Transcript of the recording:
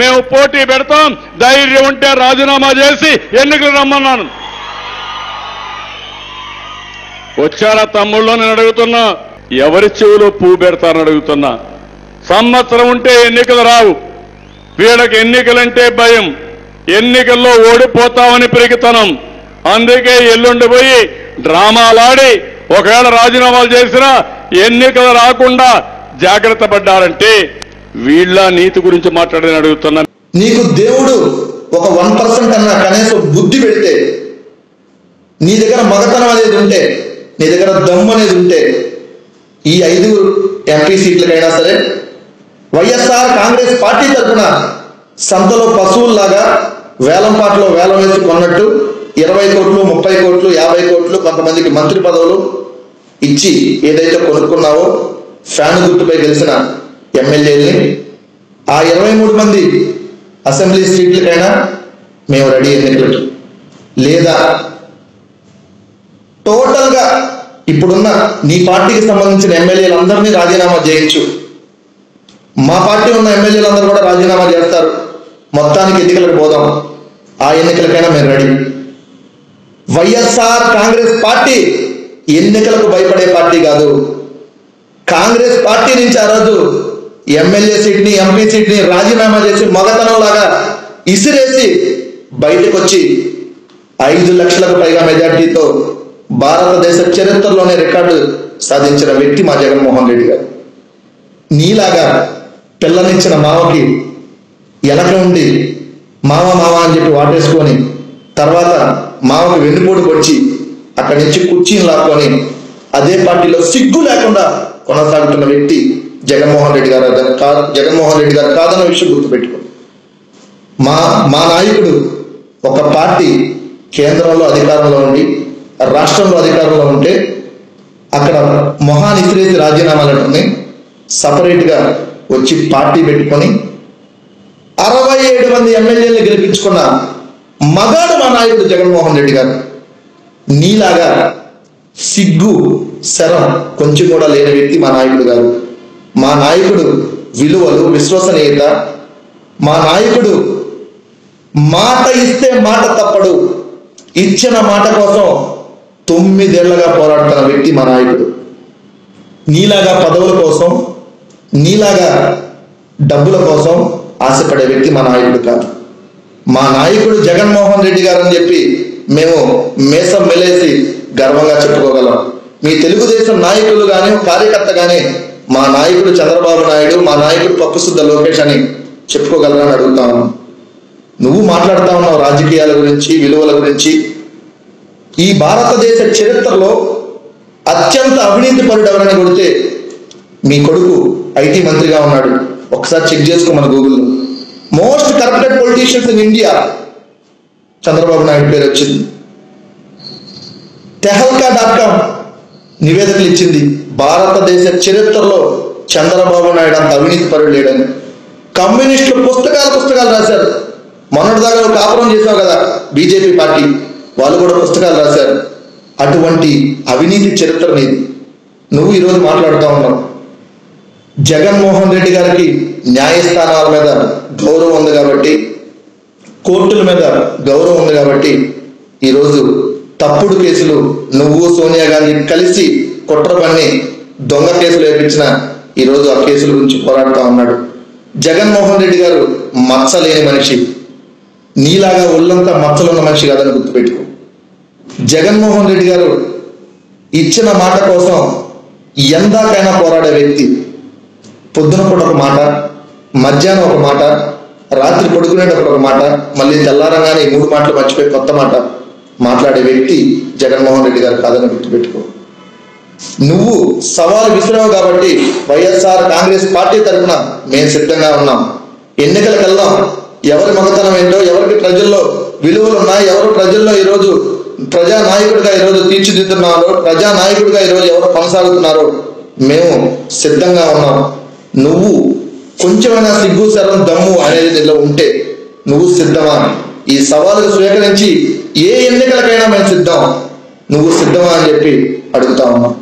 మేము పోటీ పెడతాం ధైర్యం ఉంటే రాజీనామా చేసి ఎన్నికలు రమ్మన్నాను. వచ్చారా తమ్ముళ్ళు నేను అడుగుతున్నా. ఎవరి చెవులో పువ్వు పెడతారని అడుగుతున్నా. సంవత్సరం ఉంటే ఎన్నికలు రావు. వీళ్ళకి ఎన్నికలంటే భయం. ఎన్నికల్లో ఓడిపోతామని పెరిగితనం అందుకే ఎల్లుండి పోయి డ్రామాలాడి ఒకవేళ రాజీనామాలు చేసినా ఎన్నికలు రాకుండా జాగ్రత్త పడ్డారంటే వీళ్ళ నీతి గురించి మాట్లాడని అడుగుతున్నా. నీకు దేవుడు ఒక వన్ పర్సెంట్ అన్న కనీసం బుద్ధి పెడితే నీ దగ్గర మగతనం అనేది ఉంటే నీ దగ్గర దమ్ము అనేది ఉంటే ఈ ఐదు ఎంపీ సీట్లకైనా సరే వైఎస్ఆర్ కాంగ్రెస్ పార్టీ తరఫున సంతలో పశువుల్లాగా వేలం పాటలో వేలం వేసి కొన్నట్టు ఇరవై కోట్లు ముప్పై కోట్లు యాభై కోట్లు కొంతమందికి మంత్రి పదవులు ఇచ్చి ఏదైతే కొనుక్కున్నావో ఫ్యాన్ గుర్తుపై గెలిచిన ఎమ్మెల్యేలని ఆ ఇరవై మూడు మంది అసెంబ్లీ సీట్లకైనా మేము రెడీ ఎన్నికలకి లేదా టోటల్గా ఇప్పుడున్న నీ పార్టీకి సంబంధించిన ఎమ్మెల్యేలందరినీ రాజీనామా చేయొచ్చు మా పార్టీ ఉన్న ఎమ్మెల్యేలందరూ కూడా రాజీనామా చేస్తారు. మొత్తానికి ఎన్నికలకు పోదాం. ఆ ఎన్నికలకైనా మేము రెడీ. వైఎస్ఆర్ కాంగ్రెస్ పార్టీ ఎన్నికలకు భయపడే పార్టీ కాదు. కాంగ్రెస్ పార్టీ నుంచి ఆ రోజు ఎమ్మెల్యే సీట్ని ఎంపీ సీట్ని రాజీనామా చేసి మగతనం లాగా ఇసిరేసి బయటకు వచ్చి ఐదు లక్షలకు పైగా మెజార్టీతో భారతదేశ చరిత్రలోనే రికార్డు సాధించిన వ్యక్తి మా జగన్మోహన్ రెడ్డి గారు. నీలాగా పిల్లనిచ్చిన మావకి వెనక ఉండి మామ మామ అని చెప్పి వాటేసుకొని తర్వాత మామకు వెన్నుపోటు వచ్చి అక్కడి నుంచి కుర్చీని లాక్కొని అదే పార్టీలో సిగ్గు లేకుండా కొనసాగుతున్న వ్యక్తి జగన్మోహన్ రెడ్డి గారు కాదు కా- జగన్మోహన్ రెడ్డి గారు కాదన్న విషయం గుర్తుపెట్టుకోండి మా మా నాయకుడు ఒక పార్టీ కేంద్రంలో అధికారంలో ఉండి రాష్ట్రంలో అధికారంలో ఉంటే అక్కడ మొహాన్ ఇసిరేసి రాజీనామాలంటుంది సపరేట్గా వచ్చి పార్టీ పెట్టుకొని అరవై ఏడు మంది ఎమ్మెల్యేలు గెలిపించుకున్న మగాడు మా నాయకుడు జగన్మోహన్ రెడ్డి గారు. నీలాగా సిగ్గు శరం కొంచెం కూడా లేని వ్యక్తి మా నాయకుడు గారు. మా నాయకుడు విలువలు విశ్వసనీయత. మా నాయకుడు మాట ఇస్తే మాట తప్పడు. ఇచ్చిన మాట కోసం తొమ్మిదేళ్ళగా పోరాడుతున్న వ్యక్తి మా నాయకుడు. నీలాగా పదవుల కోసం నీలాగా డబ్బుల కోసం ఆశపడే వ్యక్తి మా నాయకుడు కాదు. మా నాయకుడు జగన్మోహన్ రెడ్డి గారు అని చెప్పి మేము మేసం మెలేసి గర్వంగా చెప్పుకోగలం. మీ తెలుగుదేశం నాయకులు కానీ కార్యకర్త కానీ మా నాయకుడు చంద్రబాబు నాయుడు మా నాయకుడు పప్పుశుద్ధ లోకేష్ అని చెప్పుకోగలరని అడుగుతా. ఉన్నాం నువ్వు మాట్లాడుతా ఉన్నావు రాజకీయాల గురించి విలువల గురించి. ఈ భారతదేశ చరిత్రలో అత్యంత అవినీతి పరుడు ఎవరని కొడితే మీ కొడుకు ఐటీ మంత్రిగా ఉన్నాడు. ఒకసారి చెక్ చేసుకోమని గూగుల్లో. Most corrupted politicians in India. Chandrababu Naidu పేరు వచ్చింది. Tehelka dot com. నివేదికలు ఇచ్చింది భారతదేశ చరిత్రలో చంద్రబాబు నాయుడు అంత అవినీతి పరుడు లేడని. కమ్యూనిస్టులు పుస్తకాలు పుస్తకాలు రాశారు. మొన్నటిదాకా నువ్వు కాపురం చేసావు కదా బీజేపీ పార్టీ. వాళ్ళు కూడా పుస్తకాలు రాశారు. అటువంటి అవినీతి చరిత్ర నీది. నువ్వు ఈరోజు మాట్లాడుతూ ఉన్నావు. జగన్మోహన్ రెడ్డి గారికి న్యాయస్థానాల మీద గౌరవం ఉంది కాబట్టి కోర్టుల మీద గౌరవం ఉంది కాబట్టి ఈరోజు తప్పుడు కేసులు. నువ్వు సోనియా గాంధీ కలిసి కుట్ర పన్ని దొంగ కేసులు వేపించిన ఈరోజు ఆ కేసుల గురించి పోరాడుతూ ఉన్నాడు. జగన్మోహన్ రెడ్డి గారు మచ్చలేని మనిషి. నీలాగా ఒళ్ళంతా మచ్చలున్న మనిషి కాదని గుర్తుపెట్టుకో. జగన్మోహన్ రెడ్డి గారు ఇచ్చిన మాట కోసం ఎందాకైనా పోరాడే వ్యక్తి. పొద్దున పూట ఒక మాట మధ్యాహ్నం ఒక మాట రాత్రి పడుకునేటప్పుడు ఒక మాట మళ్ళీ తెల్లారంగానే మూడు మాటలు మర్చిపోయి కొత్త మాట. మాట్లాడే వ్యక్తి జగన్మోహన్ రెడ్డి గారు కాదని గుర్తుపెట్టుకో. నువ్వు సవాలు విసిరావు కాబట్టి వైఎస్ఆర్ కాంగ్రెస్ పార్టీ తరఫున మేము సిద్ధంగా ఉన్నాం. ఎన్నికలకు వెళ్దాం ఎవరి మగతనం ఏంటో ఎవరికి ప్రజల్లో విలువలు ఉన్నాయి ఎవరు ప్రజల్లో ఈరోజు ప్రజా నాయకుడిగా ఈరోజు తీర్చిదిద్దుతున్నారో ప్రజా నాయకుడిగా ఈరోజు ఎవరు కొనసాగుతున్నారో మేము సిద్ధంగా ఉన్నాం. నువ్వు కొంచెమైనా సిగ్గు శరం దమ్ము అనేది నీలో ఉంటే నువ్వు సిద్ధమా? ఈ సవాలు స్వీకరించి ఏ ఎన్నికలకైనా మేము సిద్ధం. నువ్వు సిద్ధమా అని చెప్పి అడుగుతా ఉన్నాం